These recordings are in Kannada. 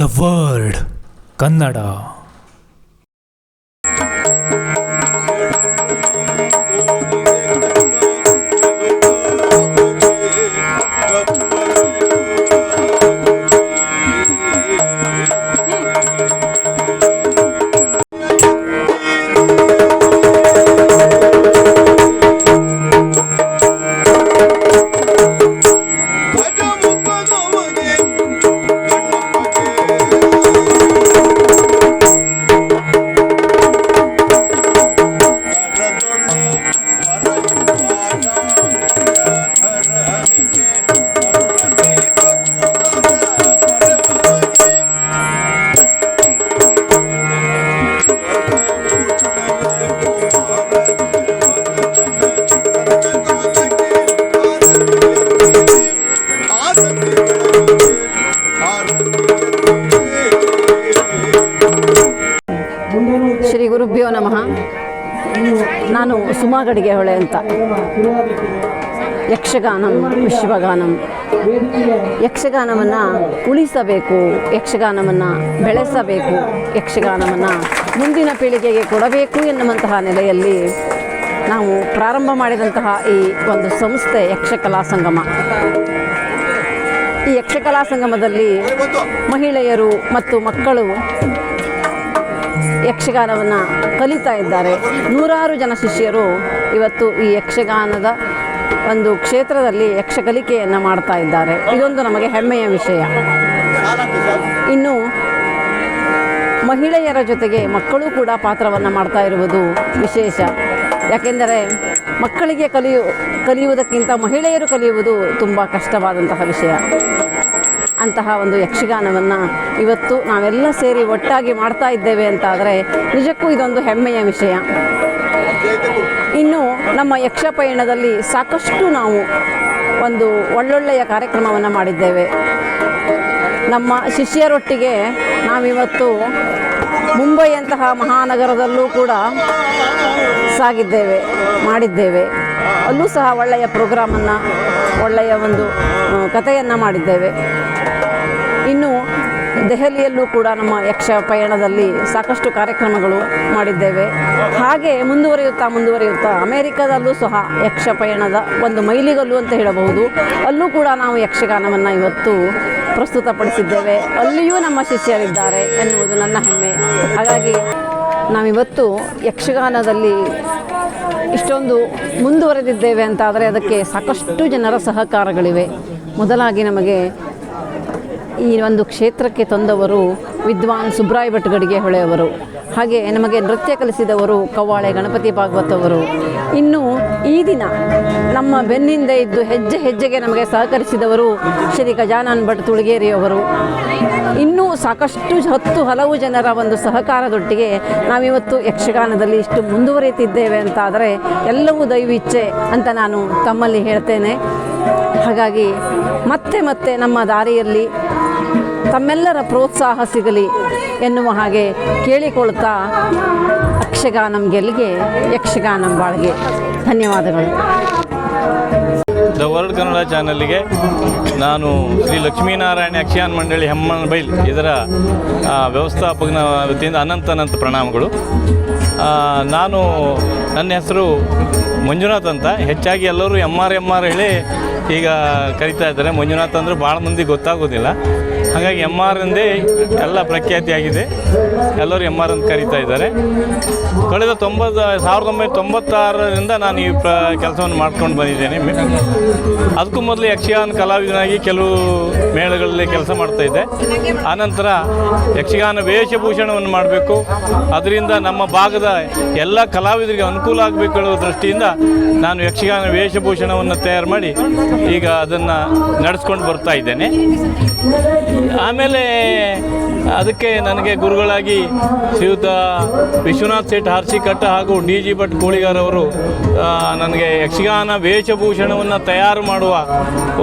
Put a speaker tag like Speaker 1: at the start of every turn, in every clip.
Speaker 1: The word Kannada.
Speaker 2: ಶ್ರೀ ಗುರುಭ್ಯೋ ನಮಃ. ನಾನು ಸುಮಾ ಗಡಿಗೆಹೊಳೆ ಅಂತ. ಯಕ್ಷಗಾನಂ, ವಿಶ್ವಗಾನಂ. ಯಕ್ಷಗಾನವನ್ನು ಉಳಿಸಬೇಕು, ಯಕ್ಷಗಾನವನ್ನು ಬೆಳೆಸಬೇಕು, ಯಕ್ಷಗಾನವನ್ನು ಮುಂದಿನ ಪೀಳಿಗೆಗೆ ಕೊಡಬೇಕು ಎನ್ನುವಂತಹ ನೆಲೆಯಲ್ಲಿ ನಾವು ಪ್ರಾರಂಭ ಮಾಡಿದಂತಹ ಈ ಒಂದು ಸಂಸ್ಥೆ ಯಕ್ಷಕಲಾ ಸಂಗಮ. ಈ ಯಕ್ಷಕಲಾ ಸಂಗಮದಲ್ಲಿ ಮಹಿಳೆಯರು ಮತ್ತು ಮಕ್ಕಳು ಯಕ್ಷಗಾನವನ್ನು ಕಲಿತಾ ಇದ್ದಾರೆ. ನೂರಾರು ಜನ ಶಿಷ್ಯರು ಇವತ್ತು ಈ ಯಕ್ಷಗಾನದ ಒಂದು ಕ್ಷೇತ್ರದಲ್ಲಿ ಯಕ್ಷ ಕಲಿಕೆಯನ್ನು ಮಾಡ್ತಾ ಇದ್ದಾರೆ. ಇದೊಂದು ನಮಗೆ ಹೆಮ್ಮೆಯ ವಿಷಯ. ಇನ್ನು ಮಹಿಳೆಯರ ಜೊತೆಗೆ ಮಕ್ಕಳು ಕೂಡ ಪಾತ್ರವನ್ನು ಮಾಡ್ತಾ ಇರುವುದು ವಿಶೇಷ. ಯಾಕೆಂದರೆ ಮಕ್ಕಳಿಗೆ ಕಲಿಯು, ಕಲಿಯುವುದಕ್ಕಿಂತ ಮಹಿಳೆಯರು ಕಲಿಯುವುದು ತುಂಬ ಕಷ್ಟವಾದಂತಹ ವಿಷಯ. ಅಂತಹ ಒಂದು ಯಕ್ಷಗಾನವನ್ನು ಇವತ್ತು ನಾವೆಲ್ಲ ಸೇರಿ ಒಟ್ಟಾಗಿ ಮಾಡ್ತಾ ಇದ್ದೇವೆ ಅಂತ ಆದರೆ ನಿಜಕ್ಕೂ ಇದೊಂದು ಹೆಮ್ಮೆಯ ವಿಷಯ. ಇನ್ನು ನಮ್ಮ ಯಕ್ಷ ಪಯಣದಲ್ಲಿ ಸಾಕಷ್ಟು ನಾವು ಒಂದು ಒಳ್ಳೊಳ್ಳೆಯ ಕಾರ್ಯಕ್ರಮವನ್ನು ಮಾಡಿದ್ದೇವೆ. ನಮ್ಮ ಶಿಷ್ಯರೊಟ್ಟಿಗೆ ನಾವಿವತ್ತು ಮುಂಬೈಯಂತಹ ಮಹಾನಗರದಲ್ಲೂ ಕೂಡ ಸಾಗಿದ್ದೇವೆ, ಮಾಡಿದ್ದೇವೆ. ಅಲ್ಲೂ ಸಹ ಒಳ್ಳೆಯ ಪ್ರೋಗ್ರಾಮನ್ನು ಒಳ್ಳೆಯ ಒಂದು ಕಥೆಯನ್ನು ಮಾಡಿದ್ದೇವೆ. ಇನ್ನು ದೆಹಲಿಯಲ್ಲೂ ಕೂಡ ನಮ್ಮ ಯಕ್ಷ ಪಯಣದಲ್ಲಿ ಸಾಕಷ್ಟು ಕಾರ್ಯಕ್ರಮಗಳು ಮಾಡಿದ್ದೇವೆ. ಹಾಗೆ ಮುಂದುವರಿಯುತ್ತಾ ಮುಂದುವರಿಯುತ್ತಾ ಅಮೆರಿಕದಲ್ಲೂ ಸಹ ಯಕ್ಷ ಪಯಣದ ಒಂದು ಮೈಲಿಗಲ್ಲು ಅಂತ ಹೇಳಬಹುದು. ಅಲ್ಲೂ ಕೂಡ ನಾವು ಯಕ್ಷಗಾನವನ್ನು ಇವತ್ತು ಪ್ರಸ್ತುತಪಡಿಸಿದ್ದೇವೆ. ಅಲ್ಲಿಯೂ ನಮ್ಮ ಶಿಷ್ಯರಿದ್ದಾರೆ ಎನ್ನುವುದು ನನ್ನ ಹೆಮ್ಮೆ. ಹಾಗಾಗಿ ನಾವಿವತ್ತು ಯಕ್ಷಗಾನದಲ್ಲಿ ಇಷ್ಟೊಂದು ಮುಂದುವರೆದಿದ್ದೇವೆ ಅಂತಾದರೆ ಅದಕ್ಕೆ ಸಾಕಷ್ಟು ಜನರ ಸಹಕಾರಗಳಿವೆ. ಮೊದಲಾಗಿ ನಮಗೆ ಈ ಒಂದು ಕ್ಷೇತ್ರಕ್ಕೆ ತಂದವರು ವಿದ್ವಾನ್ ಸುಬ್ರಾಯ ಭಟ್ ಗಡಿಗೆ ಹೊಳೆಯವರು. ಹಾಗೆ ನಮಗೆ ನೃತ್ಯ ಕಲಿಸಿದವರು ಕವ್ವಾಳೆ ಗಣಪತಿ ಭಾಗವತವರು. ಇನ್ನು ಈ ದಿನ ನಮ್ಮ ಬೆನ್ನಿಂದ ಇದ್ದು ಹೆಜ್ಜೆ ಹೆಜ್ಜೆಗೆ ನಮಗೆ ಸಹಕರಿಸಿದವರು ಶ್ರೀ ಗಜಾನನ್ ಭಟ್ ತುಳಗೇರಿಯವರು. ಇನ್ನೂ ಸಾಕಷ್ಟು ಹತ್ತು ಹಲವು ಜನರ ಒಂದು ಸಹಕಾರದೊಟ್ಟಿಗೆ ನಾವಿವತ್ತು ಯಕ್ಷಗಾನದಲ್ಲಿ ಇಷ್ಟು ಮುಂದುವರಿಯುತ್ತಿದ್ದೇವೆ ಅಂತ ಆದರೆ ಎಲ್ಲವೂ ದೈವಿಚ್ಛೆ ಅಂತ ನಾನು ತಮ್ಮಲ್ಲಿ ಹೇಳ್ತೇನೆ. ಹಾಗಾಗಿ ಮತ್ತೆ ಮತ್ತೆ ನಮ್ಮ ದಾರಿಯಲ್ಲಿ ತಮ್ಮೆಲ್ಲರ ಪ್ರೋತ್ಸಾಹ ಸಿಗಲಿ ಎನ್ನುವ ಹಾಗೆ ಕೇಳಿಕೊಳ್ತಾ ಯಕ್ಷಗಾನಂ ಗೆಲ್ಲಿಗೆ ಯಕ್ಷಗಾನಂ ಬಾಳ್ಗೆ ಧನ್ಯವಾದಗಳು.
Speaker 3: ದ ವರ್ಲ್ಡ್ ಕನ್ನಡ ಚಾನಲ್ಗೆ ನಾನು ಶ್ರೀ ಲಕ್ಷ್ಮೀನಾರಾಯಣ ಯಕ್ಷಗಾನ ಮಂಡಳಿ ಹೆಮ್ಮನ ಬೈಲ್ ಇದರ ವ್ಯವಸ್ಥಾಪಕನ ವತಿಯಿಂದ ಅನಂತ ಅನಂತ ಪ್ರಣಾಮಗಳು. ನಾನು ನನ್ನ ಹೆಸರು ಮಂಜುನಾಥ್ ಅಂತ. ಹೆಚ್ಚಾಗಿ ಎಲ್ಲರೂ ಎಂ ಆರ್ ಎಂ ಆರ್ ಹೇಳಿ ಈಗ ಕರಿತಾ ಇದ್ದಾರೆ. ಮಂಜುನಾಥ್ ಅಂದರೆ ಭಾಳ ಮಂದಿ ಗೊತ್ತಾಗೋದಿಲ್ಲ. ಹಾಗಾಗಿ ಎಂ ಆರ್ ಎಂದೇ ಎಲ್ಲ ಪ್ರಖ್ಯಾತಿಯಾಗಿದೆ. ಎಲ್ಲರೂ ಎಂ ಆರ್ ಅಂತ ಕರೀತಾ ಇದ್ದಾರೆ. ಕಳೆದ ತೊಂಬತ್ತ, ಸಾವಿರದ ಒಂಬೈನೂರ ತೊಂಬತ್ತಾರರಿಂದ ನಾನು ಈ ಪ್ರ, ಕೆಲಸವನ್ನು ಮಾಡ್ಕೊಂಡು ಬಂದಿದ್ದೇನೆ. ಅದಕ್ಕೂ ಮೊದಲು ಯಕ್ಷಗಾನ ಕಲಾವಿದನಾಗಿ ಕೆಲವು ಮೇಳಗಳಲ್ಲಿ ಕೆಲಸ ಮಾಡ್ತಾ ಇದ್ದೆ. ಆನಂತರ ಯಕ್ಷಗಾನ ವೇಷಭೂಷಣವನ್ನು ಮಾಡಬೇಕು. ಅದರಿಂದ ನಮ್ಮ ಭಾಗದ ಎಲ್ಲ ಕಲಾವಿದರಿಗೆ ಅನುಕೂಲ ಆಗಬೇಕು ಹೇಳುವ ದೃಷ್ಟಿಯಿಂದ ನಾನು ಯಕ್ಷಗಾನ ವೇಷಭೂಷಣವನ್ನು ತಯಾರು ಮಾಡಿ ಈಗ ಅದನ್ನು ನಡೆಸ್ಕೊಂಡು ಬರ್ತಾ ಇದ್ದೇನೆ. ಆಮೇಲೆ ಅದಕ್ಕೆ ನನಗೆ ಗುರುಗಳಾಗಿ ಶ್ರೀಯುತ ವಿಶ್ವನಾಥ್ ಸೇಠ್ ಹಾರ್ಸಿಕಟ್ಟ ಹಾಗೂ ಡಿ ಜಿ ಭಟ್ ಕೋಳಿಗಾರವರು ನನಗೆ ಯಕ್ಷಗಾನ ವೇಷಭೂಷಣವನ್ನು ತಯಾರು ಮಾಡುವ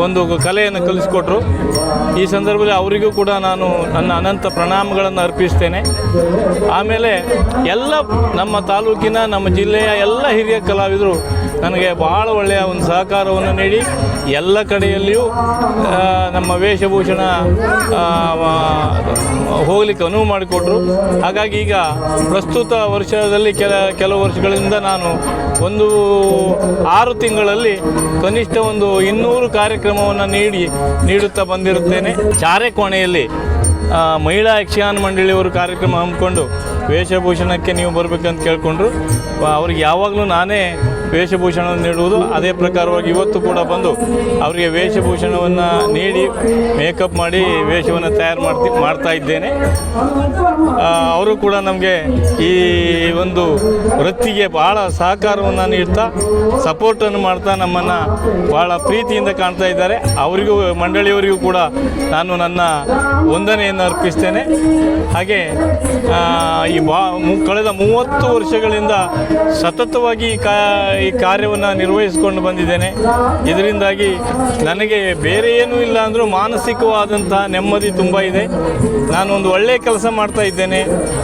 Speaker 3: ಒಂದು ಕಲೆಯನ್ನು ಕಲಿಸಿಕೊಟ್ರು. ಈ ಸಂದರ್ಭದಲ್ಲಿ ಅವರಿಗೂ ಕೂಡ ನಾನು ನನ್ನ ಅನಂತ ಪ್ರಣಾಮಗಳನ್ನು ಅರ್ಪಿಸ್ತೇನೆ. ಆಮೇಲೆ ಎಲ್ಲ ನಮ್ಮ ತಾಲೂಕಿನ, ನಮ್ಮ ಜಿಲ್ಲೆಯ ಎಲ್ಲ ಹಿರಿಯ ಕಲಾವಿದರು ನನಗೆ ಭಾಳ ಒಳ್ಳೆಯ ಒಂದು ಸಹಕಾರವನ್ನು ನೀಡಿ ಎಲ್ಲ ಕಡೆಯಲ್ಲಿಯೂ ನಮ್ಮ ವೇಷಭೂಷಣ ಹೋಗಲಿಕ್ಕೆ ಅನುವು ಮಾಡಿಕೊಟ್ರು. ಹಾಗಾಗಿ ಈಗ ಪ್ರಸ್ತುತ ವರ್ಷದಲ್ಲಿ ಕೆಲ, ಕೆಲವು ವರ್ಷಗಳಿಂದ ನಾನು ಒಂದು ಆರು ತಿಂಗಳಲ್ಲಿ ಕನಿಷ್ಠ ಒಂದು ಇನ್ನೂರು ಕಾರ್ಯಕ್ರಮವನ್ನು ನೀಡಿ, ನೀಡುತ್ತಾ ಬಂದಿರುತ್ತೇನೆ. ಚಾರೆ ಕೋಣೆಯಲ್ಲಿ ಮಹಿಳಾ ಯಕ್ಷಗಾನ ಮಂಡಳಿಯವರು ಕಾರ್ಯಕ್ರಮ ಹಮ್ಮಿಕೊಂಡು ವೇಷಭೂಷಣಕ್ಕೆ ನೀವು ಬರಬೇಕಂತ ಕೇಳಿಕೊಂಡ್ರು. ಅವ್ರಿಗೆ ಯಾವಾಗಲೂ ನಾನೇ ವೇಷಭೂಷಣವನ್ನು ನೀಡುವುದು ಅದೇ ಪ್ರಕಾರವಾಗಿ ಇವತ್ತು ಕೂಡ ಬಂದು ಅವರಿಗೆ ವೇಷಭೂಷಣವನ್ನು ನೀಡಿ, ಮೇಕಪ್ ಮಾಡಿ, ವೇಷವನ್ನು ತಯಾರು ಮಾಡ್ತಿ, ಮಾಡ್ತಾ ಇದ್ದೇನೆ. ಅವರು ಕೂಡ ನಮಗೆ ಈ ಒಂದು ವೃತ್ತಿಗೆ ಭಾಳ ಸಹಕಾರವನ್ನು ನೀಡ್ತಾ, ಸಪೋರ್ಟನ್ನು ಮಾಡ್ತಾ ನಮ್ಮನ್ನು ಭಾಳ ಪ್ರೀತಿಯಿಂದ ಕಾಣ್ತಾ ಇದ್ದಾರೆ. ಅವರಿಗೂ, ಮಂಡಳಿಯವರಿಗೂ ಕೂಡ ನಾನು ನನ್ನ ವಂದನೆಯನ್ನು ಅರ್ಪಿಸ್ತೇನೆ. ಹಾಗೆ ಈ ಬಾ ಕಳೆದ ಮೂವತ್ತು ವರ್ಷಗಳಿಂದ ಸತತವಾಗಿ ಕಾ ಈ ಕಾರ್ಯವನ್ನು ನಿರ್ವಹಿಸಿಕೊಂಡು ಬಂದಿದ್ದೇನೆ. ಇದರಿಂದಾಗಿ ನನಗೆ ಬೇರೆ ಏನೂ ಇಲ್ಲ ಅಂದರೂ ಮಾನಸಿಕವಾದಂಥ ನೆಮ್ಮದಿ ತುಂಬ ಇದೆ. ನಾನು ಒಂದು ಒಳ್ಳೆಯ ಕೆಲಸ ಮಾಡ್ತಾ ಇದ್ದೇನೆ.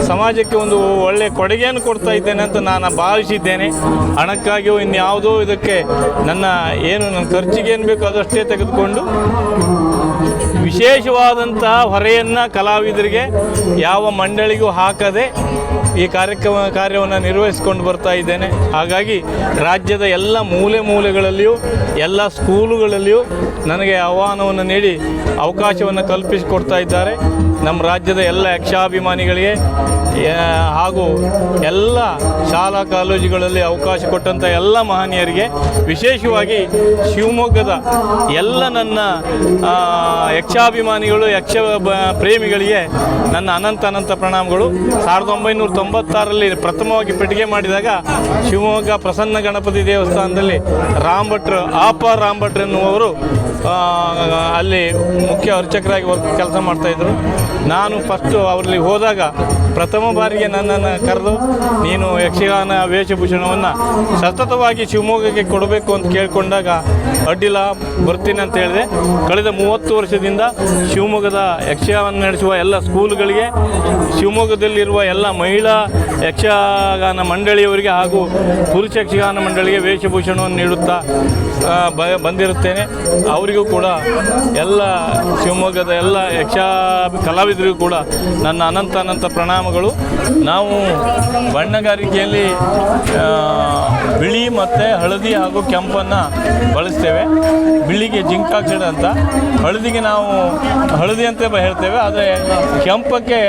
Speaker 3: ಸಮಾಜಕ್ಕೆ ಒಂದು ಒಳ್ಳೆಯ ಕೊಡುಗೆಯನ್ನು ಕೊಡ್ತಾ ಇದ್ದೇನೆ ಅಂತ ನಾನು ಭಾವಿಸಿದ್ದೇನೆ. ಹಣಕ್ಕಾಗಿಯೂ ಇನ್ಯಾವುದೋ ಇದಕ್ಕೆ ನನ್ನ ಏನು ನನ್ನ ಖರ್ಚಿಗೆ ಏನು ಬೇಕೋ ಅದಷ್ಟೇ ತೆಗೆದುಕೊಂಡು ವಿಶೇಷವಾದಂತಹ ಹೊರೆಯನ್ನು ಕಲಾವಿದರಿಗೆ ಯಾವ ಮಂಡಳಿಗೂ ಹಾಕದೆ ಈ ಕಾರ್ಯಕ್ರಮ ಕಾರ್ಯವನ್ನು ನಿರ್ವಹಿಸಿಕೊಂಡು ಬರ್ತಾ ಇದ್ದೇನೆ. ಹಾಗಾಗಿ ರಾಜ್ಯದ ಎಲ್ಲ ಮೂಲೆ ಮೂಲೆಗಳಲ್ಲಿಯೂ, ಎಲ್ಲ ಸ್ಕೂಲುಗಳಲ್ಲಿಯೂ ನನಗೆ ಆಹ್ವಾನವನ್ನು ನೀಡಿ ಅವಕಾಶವನ್ನು ಕಲ್ಪಿಸಿಕೊಡ್ತಾ ಇದ್ದಾರೆ. ನಮ್ಮ ರಾಜ್ಯದ ಎಲ್ಲ ಯಕ್ಷಾಭಿಮಾನಿಗಳಿಗೆ ಹಾಗೂ ಎಲ್ಲ ಶಾಲಾ ಕಾಲೇಜುಗಳಲ್ಲಿ ಅವಕಾಶ ಕೊಟ್ಟಂಥ ಎಲ್ಲ ಮಹನೀಯರಿಗೆ ವಿಶೇಷವಾಗಿ ಶಿವಮೊಗ್ಗದ ಎಲ್ಲ ನನ್ನ ಯಕ್ಷಾಭಿಮಾನಿಗಳು ಯಕ್ಷ ಪ್ರೇಮಿಗಳಿಗೆ ನನ್ನ ಅನಂತ ಅನಂತ ಪ್ರಣಾಮಗಳು. ಸಾವಿರದ ಒಂಬೈನೂರ ತೊಂಬತ್ತಾರಲ್ಲಿ ಪ್ರಥಮವಾಗಿ ಪೆಟ್ಟಿಗೆ ಮಾಡಿದಾಗ ಶಿವಮೊಗ್ಗ ಪ್ರಸನ್ನ ಗಣಪತಿ ದೇವಸ್ಥಾನದಲ್ಲಿ ರಾಮ್ ಭಟ್ರು ಆಪ ರಾಮ್ ಭಟ್ರು ಎನ್ನುವವರು ಆ, ಅಲ್ಲಿ ಮುಖ್ಯ ಅರ್ಚಕರಾಗಿ ವರ್ಕ್ ಕೆಲಸ ಮಾಡ್ತಾಯಿದ್ರು ನಾನು ಫಸ್ಟು ಅವರಲ್ಲಿ ಹೋದಾಗ ಪ್ರಥಮ ಬಾರಿಗೆ ನನ್ನನ್ನು ಕರೆದು ನೀನು ಯಕ್ಷಗಾನ ವೇಷಭೂಷಣವನ್ನು ಸತತವಾಗಿ ಶಿವಮೊಗ್ಗಕ್ಕೆ ಕೊಡಬೇಕು ಅಂತ ಕೇಳಿಕೊಂಡಾಗ ಅಡ್ಡಿಲ್ಲ, ಬರ್ತೀನಿ ಅಂತ ಹೇಳಿದೆ. ಕಳೆದ ಮೂವತ್ತು ವರ್ಷದಿಂದ ಶಿವಮೊಗ್ಗದ ಯಕ್ಷಗಾನ ನಡೆಸುವ ಎಲ್ಲ ಸ್ಕೂಲ್ಗಳಿಗೆ, ಶಿವಮೊಗ್ಗದಲ್ಲಿರುವ ಎಲ್ಲ ಮಹಿಳಾ ಯಕ್ಷಗಾನ ಮಂಡಳಿಯವರಿಗೆ ಹಾಗೂ ಪುರುಷ ಯಕ್ಷಗಾನ ಮಂಡಳಿಗೆ ವೇಷಭೂಷಣವನ್ನು ನೀಡುತ್ತಾ ಬ, ಬಂದಿರುತ್ತೇನೆ. ಅವರಿಗೂ ಕೂಡ ಎಲ್ಲ ಶಿವಮೊಗ್ಗದ ಎಲ್ಲ ಯಕ್ಷ ಕಲಾವಿದರಿಗೂ ಕೂಡ ನನ್ನ ಅನಂತ ಅನಂತ ಪ್ರಣಾಮಗಳು. ನಾವು ಬಣ್ಣಗಾರಿಕೆಯಲ್ಲಿ ಬಿಳಿ ಮತ್ತು ಹಳದಿ ಹಾಗೂ ಕೆಂಪನ್ನು ಬಳಸ್ತೇವೆ. ಬಿಳಿಗೆ ಜಿಂಕಾಕ್ಷರ ಅಂತ. ಹಳದಿಗೆ ನಾವು ಹಳದಿ ಅಂತ ಹೇಳ್ತೇವೆ. ಆದರೆ ಕೆಂಪಕ್ಕೆ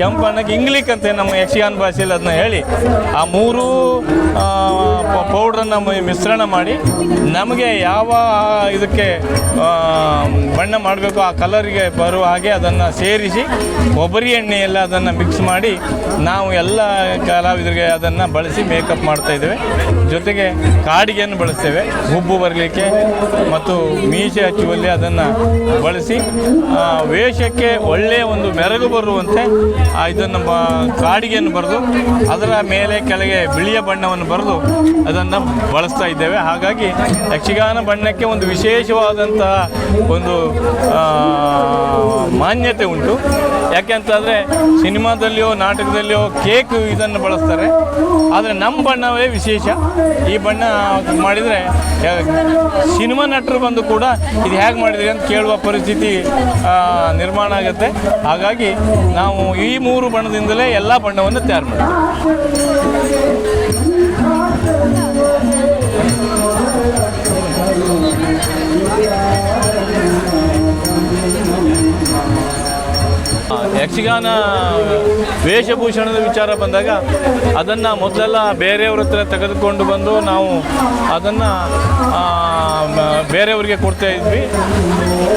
Speaker 3: ಕೆಂಪಣ್ಣಕ್ಕೆ ಇಂಗ್ಲಿಕ್ ಅಂತ ನಮ್ಮ ಯಕ್ಷಗಾನ ಭಾಷೆಯಲ್ಲಿ ಅದನ್ನ ಹೇಳಿ, ಆ ಮೂರು ಪೌಡ್ರನ್ನು ಮಿಶ್ರಣ ಮಾಡಿ ನಮಗೆ ಯಾವ ಇದಕ್ಕೆ ಬಣ್ಣ ಮಾಡಬೇಕು ಆ ಕಲರಿಗೆ ಬರುವ ಹಾಗೆ ಅದನ್ನು ಸೇರಿಸಿ ಕೊಬ್ಬರಿ ಎಣ್ಣೆಯೆಲ್ಲ ಅದನ್ನು ಮಿಕ್ಸ್ ಮಾಡಿ ನಾವು ಎಲ್ಲ ಕಲಾವಿದರಿಗೆ ಅದನ್ನು ಬಳಸಿ ಮೇಕಪ್ ಮಾಡ್ತಾಯಿದ್ದೇವೆ ಜೊತೆಗೆ ಕಾಡಿಗೆಯನ್ನು ಬಳಸ್ತೇವೆ. ಹುಬ್ಬು ಬರಲಿಕ್ಕೆ ಮತ್ತು ಮೀಸೆ ಹಚ್ಚುವಲ್ಲಿ ಅದನ್ನು ಬಳಸಿ ವೇಷಕ್ಕೆ ಒಳ್ಳೆಯ ಒಂದು ಮೆರಗು ಬರುವಂತೆ ಇದನ್ನು ಬ, ಕಾಡಿಗೆಯನ್ನು ಬರೆದು ಅದರ ಮೇಲೆ ಕೆಳಗೆ ಬಿಳಿಯ ಬಣ್ಣವನ್ನು ಬರೆದು ಅದನ್ನು ಬಳಸ್ತಾ ಇದ್ದೇವೆ. ಹಾಗಾಗಿ ಯಕ್ಷಗಾನ ಬಣ್ಣಕ್ಕೆ ಒಂದು ವಿಶೇಷವಾದಂತಹ ಒಂದು ಮಾನ್ಯತೆ ಉಂಟು. ಯಾಕೆಂತಂದರೆ ಸಿನಿಮಾದಲ್ಲಿಯೋ, ನಾಟಕದಲ್ಲಿಯೋ ಕೇಕ್ ಇದನ್ನು ಬಳಸ್ತಾರೆ. ಆದರೆ ನಮ್ಮ ಬಣ್ಣವೇ ವಿಶೇಷ. ಈ ಬಣ್ಣ ಮಾಡಿದರೆ ಸಿನಿಮಾ ನಟರು ಬಂದು ಕೂಡ ಇದು ಹೇಗೆ ಮಾಡಿದ್ರಿ ಅಂತ ಕೇಳುವ ಪರಿಸ್ಥಿತಿ ನಿರ್ಮಾಣ ಆಗುತ್ತೆ. ಹಾಗಾಗಿ ನಾವು ಈ ಮೂರು ಬಣ್ಣದಿಂದಲೇ ಎಲ್ಲ ಬಣ್ಣವನ್ನು ತಯಾರು ಮಾಡ್ತೀವಿ. ಯಕ್ಷಗಾನ ವೇಷಭೂಷಣದ ವಿಚಾರ ಬಂದಾಗ ಅದನ್ನು ಮೊದಲೆಲ್ಲ ಬೇರೆಯವ್ರ ಹತ್ರ ತೆಗೆದುಕೊಂಡು ಬಂದು ನಾವು ಅದನ್ನು ಬೇರೆಯವರಿಗೆ ಕೊಡ್ತಾ ಇದ್ವಿ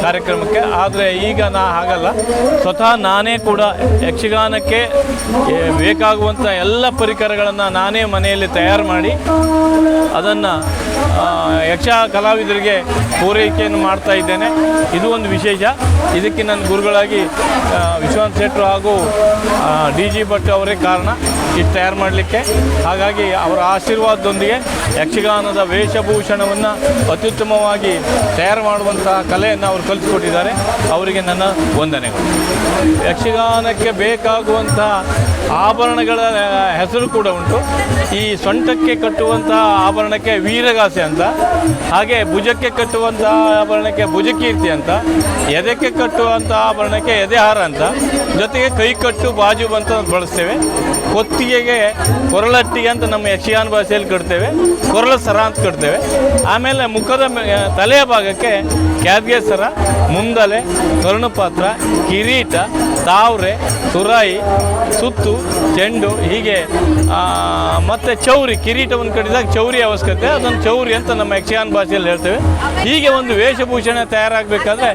Speaker 3: ಕಾರ್ಯಕ್ರಮಕ್ಕೆ. ಆದರೆ ಈಗ ನಾ ಹಾಗಲ್ಲ. ಸ್ವತಃ ನಾನೇ ಕೂಡ ಯಕ್ಷಗಾನಕ್ಕೆ ಬೇಕಾಗುವಂಥ ಎಲ್ಲ ಪರಿಕರಗಳನ್ನು ನಾನೇ ಮನೆಯಲ್ಲಿ ತಯಾರು ಮಾಡಿ ಅದನ್ನು ಯಕ್ಷ ಕಲಾವಿದರಿಗೆ ಪೂರೈಕೆಯನ್ನು ಮಾಡ್ತಾ ಇದ್ದೇನೆ. ಇದು ಒಂದು ವಿಶೇಷ. ಇದಕ್ಕೆ ನನ್ನ ಗುರುಗಳಾಗಿ ವಿಶ್ವನಾಥ್ ವಿಶ್ವನಾಥ್ ಶೆಟ್ಟರು ಹಾಗೂ ಡಿ ಜಿ ಭಟ್ ಅವರೇ ಕಾರಣ ಇದು ತಯಾರು ಮಾಡಲಿಕ್ಕೆ. ಹಾಗಾಗಿ ಅವರ ಆಶೀರ್ವಾದದೊಂದಿಗೆ ಯಕ್ಷಗಾನದ ವೇಷಭೂಷಣವನ್ನು ಅತ್ಯುತ್ತಮವಾಗಿ ತಯಾರು ಮಾಡುವಂತಹ ಕಲೆಯನ್ನು ಅವರು ಕಲಿಸಿಕೊಟ್ಟಿದ್ದಾರೆ ಅವರಿಗೆ ನನ್ನ ವಂದನೆಗಳು. ಯಕ್ಷಗಾನಕ್ಕೆ ಬೇಕಾಗುವಂತಹ ಆಭರಣಗಳ ಹೆಸರು ಕೂಡ ಉಂಟು. ಈ ಸೊಂಟಕ್ಕೆ ಕಟ್ಟುವಂತಹ ಆಭರಣಕ್ಕೆ ವೀರಗಾಸೆ ಅಂತ, ಹಾಗೆ ಭುಜಕ್ಕೆ ಕಟ್ಟುವಂತಹ ಆಭರಣಕ್ಕೆ ಭುಜಕೀರ್ತಿ ಅಂತ ಎದೆಕ್ಕೆ ಕಟ್ಟುವಂತಹ ಆಭರಣಕ್ಕೆ ಎದೆಹಾರ ಅಂತ ಜೊತೆಗೆ ಕೈಕಟ್ಟು ಬಾಜು ಅಂತ ಬಳಸ್ತೇವೆ. ಕೊತ್ತಿಗೆಗೆ ಕೊರಳಟ್ಟಿಗೆ ಅಂತ ನಮ್ಮ ಯಕ್ಷಗಾನ ಭಾಷೆಯಲ್ಲಿ ಕಟ್ತೇವೆ. ಕೊರಳ ಸರ ಅಂತ ಕಟ್ತೇವೆ. ಆಮೇಲೆ ಮುಖದ ತಲೆಯ ಭಾಗಕ್ಕೆ ಕ್ಯಾದ್ಗೆ ಸರ, ಮುಂದಲೆ ಕರ್ಣಪಾತ್ರ, ಕಿರೀಟ ತಾವ್ರೆ, ತುರಾಯಿ, ಸುತ್ತು, ಚೆಂಡು, ಹೀಗೆ ಮತ್ತು ಚೌರಿ, ಕಿರೀಟವನ್ನು ಕಟ್ಟಿದಾಗ ಚೌರಿ ಅವಶ್ಯಕತೆ ಅದನ್ನು ಚೌರಿ ಅಂತ ನಮ್ಮ ಯಕ್ಷಗಾನ ಭಾಷೆಯಲ್ಲಿ ಹೇಳ್ತೇವೆ. ಹೀಗೆ ಒಂದು ವೇಷಭೂಷಣ ತಯಾರಾಗಬೇಕಾದ್ರೆ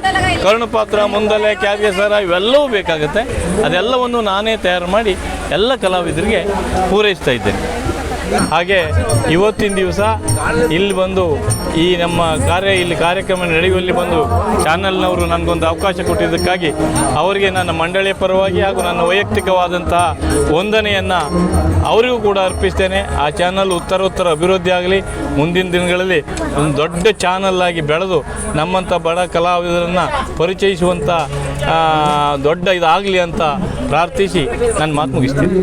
Speaker 3: ಕರ್ಣಪಾತ್ರ, ಮುಂದಲೆ ಕ್ಯಾದ್ಗೆ ಸರ ಇವೆಲ್ಲವೂ ಬೇಕಾಗುತ್ತೆ. ಅದೆಲ್ಲವನ್ನು ನಾನೇ ತಯಾರು ಮಾಡಿ ಎಲ್ಲ ಕಲಾವಿದರಿಗೆ ಪೂರೈಸ್ತಾ ಇದ್ದೇನೆ. ಹಾಗೆ ಇವತ್ತಿನ ದಿವಸ ಇಲ್ಲಿ ಬಂದು ಈ ನಮ್ಮ ಕಾರ್ಯ ಇಲ್ಲಿ ಕಾರ್ಯಕ್ರಮ ನಡೆಯುವಲ್ಲಿ ಬಂದು ಚಾನಲ್ನವರು ನನಗೊಂದು ಅವಕಾಶ ಕೊಟ್ಟಿದ್ದಕ್ಕಾಗಿ ಅವರಿಗೆ ನನ್ನ ಮಂಡಳಿಯ ಪರವಾಗಿ ಹಾಗೂ ನನ್ನ ವೈಯಕ್ತಿಕವಾದಂತಹ ವಂದನೆಯನ್ನು ಅವರಿಗೂ ಕೂಡ ಅರ್ಪಿಸ್ತೇನೆ. ಆ ಚಾನಲ್ ಉತ್ತರೋತ್ತರ ಅಭಿವೃದ್ಧಿ ಆಗಲಿ, ಮುಂದಿನ ದಿನಗಳಲ್ಲಿ ಒಂದು ದೊಡ್ಡ ಚಾನಲ್ ಆಗಿ ಬೆಳೆದು ನಮ್ಮಂಥ ಬಡ ಕಲಾವಿದರನ್ನು ಪರಿಚಯಿಸುವಂಥ ದೊಡ್ಡ ಇದಾಗಲಿ ಅಂತ ಪ್ರಾರ್ಥಿಸಿ ನನ್ನ ಮಾತು ಮುಗಿಸ್ತೀನಿ.